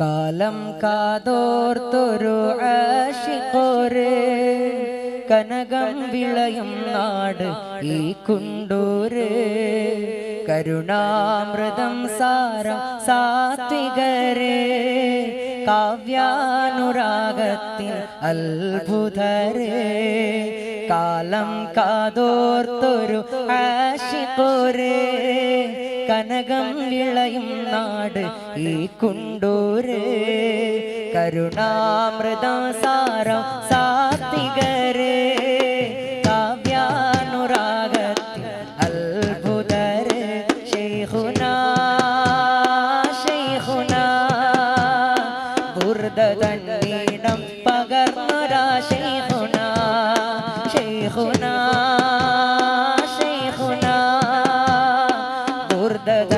കാലം കാതോർത്തൊരു ആശിക്കോരേ കനകം വിളയും നാട് ഈ കുണ്ടൂര്. കരുണാമൃതം സാരം സാത്വികരെ. കാവ്യാനുരാഗത്തിൽ അത്ഭുതരെ. കാലം കാതോർത്തൊരു ആശിക്കോരേ കനകം വിളയും നാട് ഈ കുണ്ടൂര്. കരുണാമൃത സാരം the, the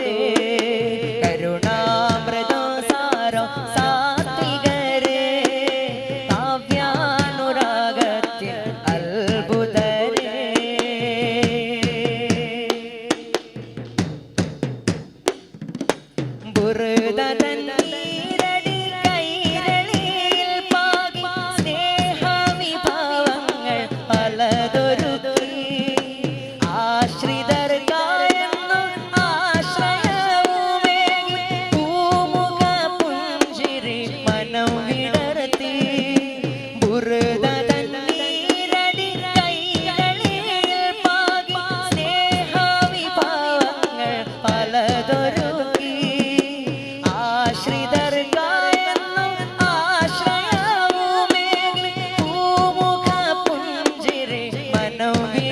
know.